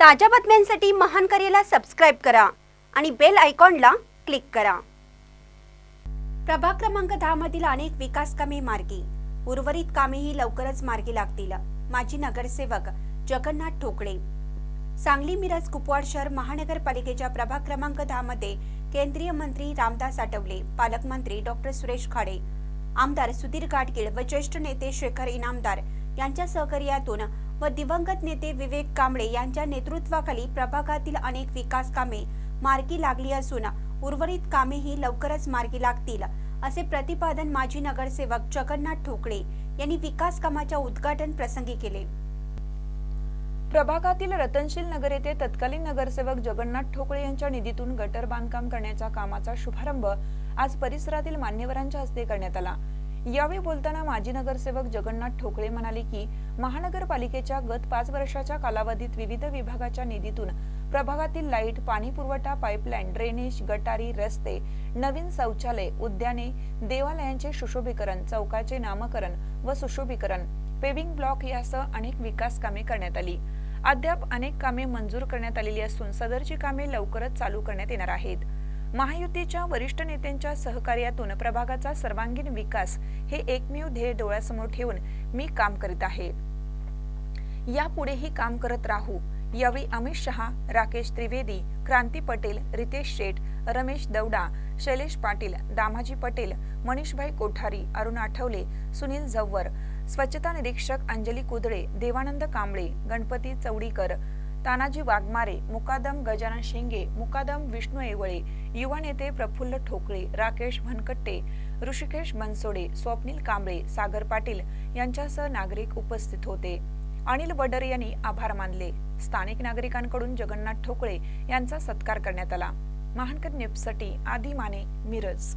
ताज्या बातम्यांसाठी महान करेला सबस्क्राईब करा आणि बेल आयकॉनला क्लिक करा. प्रभाग क्रमांक दहा मधील अनेक विकास कामे मार्गी. उर्वरित कामेही लवकरच मार्गी लागतील. माजी नगरसेवक जगन्नाथ ठोकळे. सांगली मिरज कुपवाड शहर महानगरपालिकेच्या प्रभाग क्रमांक दहा मध्ये केंद्रीय मंत्री रामदास आठवले पालकमंत्री डॉक्टर सुरेश खाडे आमदार सुधीर गाडगीळ व ज्येष्ठ नेते शेखर इनामदार यांच्या सहकार्यातून व दिवंगत नेते विवेक कांबळे यांच्या नेतृत्वाखाली प्रभागातील अनेक विकास कामे मार्गी लागली असून उर्वरित कामेही लवकरच मार्गी लागतील असे प्रतिपादन माजी नगरसेवक जगन्नाथ ठोकळे यांनी विकास कामाच्या उद्घाटन प्रसंगी केले. प्रभागातील रतनशील नगर येथे तत्कालीन नगरसेवक जगन्नाथ ठोकळे यांच्या निधीतून गटर बांधकाम करण्याच्या कामाचा शुभारंभ आज परिसरातील मान्यवरांच्या हस्ते करण्यात आला. यावेळी बोलताना माजी नगरसेवक जगन्नाथ ठोकळे म्हणाले की महानगरपालिकेच्या गत पाच वर्षाच्या कालावधीत विविध विभागाच्या निधीतून प्रभागातील लाइट पाणी पुरवठा पाईपलाईन ड्रेनेज गटारी रस्ते नवीन शौचालय उद्याने देवालयांचे सुशोभीकरण चौकाचे नामकरण व सुशोभीकरण पेविंग ब्लॉक यासह अनेक विकास कामे करण्यात आली. अद्याप अनेक कामे मंजूर करण्यात आलेली असून सदरची कामे लवकरच चालू करण्यात येणार आहेत. महायुतीच्या वरिष्ठ नेत्यांच्या सहकार्यातून प्रभागाचा सर्वांगीण विकास हे एकमेव ध्येय डोळ्यासमोर ठेवून मी काम करीत आहे. यापुढेही काम करत राहू यावेळी अमित शहा राकेश त्रिवेदी क्रांती पटेल रितेश शेठ रमेश दौडा शैलेश पाटील दामाजी पटेल मनीषभाई कोठारी अरुण आठवले सुनील झव्वर स्वच्छता निरीक्षक अंजली कुदळे देवानंद कांबळे गणपती चौडीकर तानाजी वाघमारे मुकादम गजानन शेंगे मुकादम विष्णू येवळे युवा नेते प्रफुल्ल ठोकळे राकेश भनकट्टे ऋषिकेश बनसोडे स्वप्नील कांबळे सागर पाटील यांच्यासह नागरिक उपस्थित होते. अनिल वडर यांनी आभार मानले. स्थानिक नागरिकांकडून जगन्नाथ ठोकळे यांचा सत्कार करण्यात आला. महानकर निपसटी आदी माने मिरज.